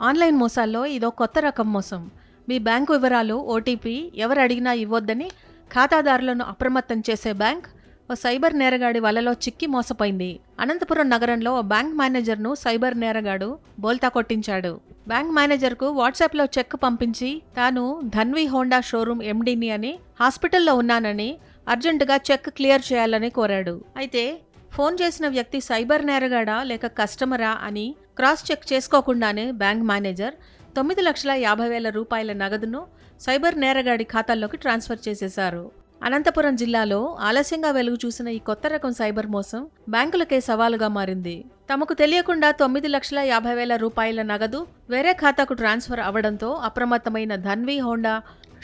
Online మోసాల్లో ఇదో కొత్త రకం మోసం. మీ బ్యాంకు వివరాలు ఓటీపీ ఎవరు అడిగినా ఇవ్వొద్దని ఖాతాదారులను అప్రమత్తం చేసే బ్యాంక్ ఓ సైబర్ నేరగాడి వలలో చిక్కి మోసపోయింది. అనంతపురం నగరంలో ఓ బ్యాంక్ మేనేజర్ను సైబర్ నేరగాడు బోల్తా కొట్టించాడు. బ్యాంక్ మేనేజర్కు వాట్సాప్లో చెక్ పంపించి తాను ధన్వి హోండా షోరూమ్ ఎండీని అని హాస్పిటల్లో ఉన్నానని అర్జెంటుగా చెక్ క్లియర్ చేయాలని కోరాడు. అయితే ఫోన్ చేసిన వ్యక్తి సైబర్ నేరగాడా లేక కస్టమరా అని క్రాస్ చెక్ చేసుకోకుండానే బ్యాంక్ మేనేజర్ తొమ్మిది లక్షల యాభై వేల రూపాయల నగదును సైబర్ నేరగాడి ఖాతాల్లోకి ట్రాన్స్ఫర్ చేసేశారు. అనంతపురం జిల్లాలో ఆలస్యంగా వెలుగు చూసిన ఈ కొత్త రకం సైబర్ మోసం బ్యాంకులకే సవాలుగా మారింది. తమకు తెలియకుండా తొమ్మిది లక్షల యాభై వేల రూపాయల నగదు వేరే ఖాతాకు ట్రాన్స్ఫర్ అవడంతో అప్రమత్తమైన ధన్వి హోండా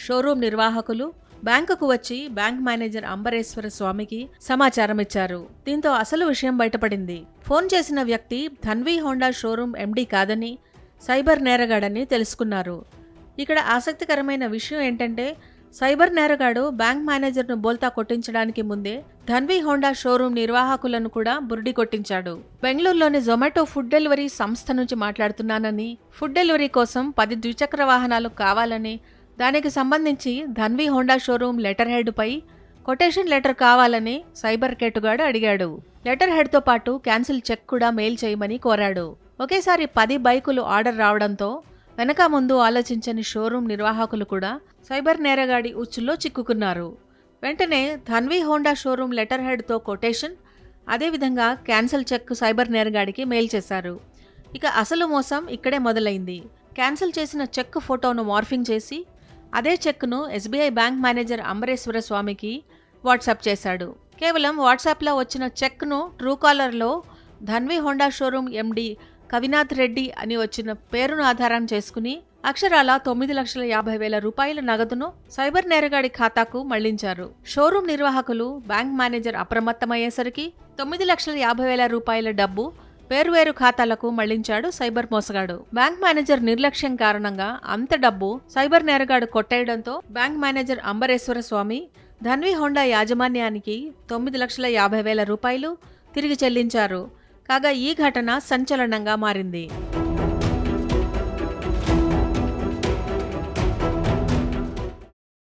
షోరూం నిర్వాహకులు బ్యాంకుకు వచ్చి బ్యాంక్ మేనేజర్ అంబరేశ్వర స్వామికి సమాచారం ఇచ్చారు దీంతో అసలు విషయం బయటపడింది. ఫోన్ చేసిన వ్యక్తి ధన్వి హోండా షోరూం ఎండీ కాదని సైబర్ నేరగాడని తెలుసుకున్నారు. ఇక్కడ ఆసక్తికరమైన విషయం ఏంటంటే సైబర్ నేరగాడు బ్యాంక్ మేనేజర్ను బోల్తా కొట్టించడానికి ముందే ధన్వి హోండా షోరూం నిర్వాహకులను కూడా బురిడి కొట్టించాడు. బెంగళూరులోని జొమాటో ఫుడ్ డెలివరీ సంస్థ నుంచి మాట్లాడుతున్నానని ఫుడ్ డెలివరీ కోసం పది ద్విచక్ర వాహనాలు కావాలని దానికి సంబంధించి ధన్వి హోండా షోరూమ్ లెటర్ హెడ్పై కొటేషన్ లెటర్ కావాలని సైబర్ కేటుగాడు అడిగాడు. లెటర్ హెడ్తో పాటు క్యాన్సిల్ చెక్ కూడా మెయిల్ చేయమని కోరాడు. ఒకేసారి పది బైకులు ఆర్డర్ రావడంతో వెనక ముందు ఆలోచించని షోరూం నిర్వాహకులు కూడా సైబర్ నేరగాడి ఉచ్చులో చిక్కుకున్నారు. వెంటనే ధన్వి హోండా షోరూం లెటర్ హెడ్తో కొటేషన్ అదేవిధంగా క్యాన్సిల్ చెక్ సైబర్ నేరగాడికి మెయిల్ చేశారు. ఇక అసలు మోసం ఇక్కడే మొదలైంది. క్యాన్సిల్ చేసిన చెక్ ఫోటోను మార్ఫింగ్ చేసి అదే చెక్ను ఎస్బీఐ బ్యాంక్ మేనేజర్ అంబరేశ్వర స్వామికి వాట్సాప్ చేశాడు. కేవలం వాట్సాప్లో వచ్చిన చెక్ను ట్రూకాలర్లో Dhanvi Honda showroom MD Kavinath Reddy అని వచ్చిన పేరును ఆధారం చేసుకుని అక్షరాల తొమ్మిది లక్షల యాభై వేల రూపాయల నగదును సైబర్ నేరగాడి ఖాతాకు మళ్ళించారు. షోరూం నిర్వాహకులు బ్యాంక్ మేనేజర్ అప్రమత్తమయ్యేసరికి తొమ్మిది లక్షల యాభై వేల రూపాయల డబ్బు వేర్వేరు ఖాతాలకు మళ్ళించాడు సైబర్ మోసగాడు. బ్యాంక్ మేనేజర్ నిర్లక్ష్యం కారణంగా అంత డబ్బు సైబర్ నేరగాడు కొట్టేయడంతో bank manager Ambareshwara Swamy Dhanvi Honda యాజమాన్యానికి తొమ్మిది లక్షల యాభై వేల రూపాయలు తిరిగి చెల్లించారు. కాగా ఈ ఘటన సంచలనంగా మారింది.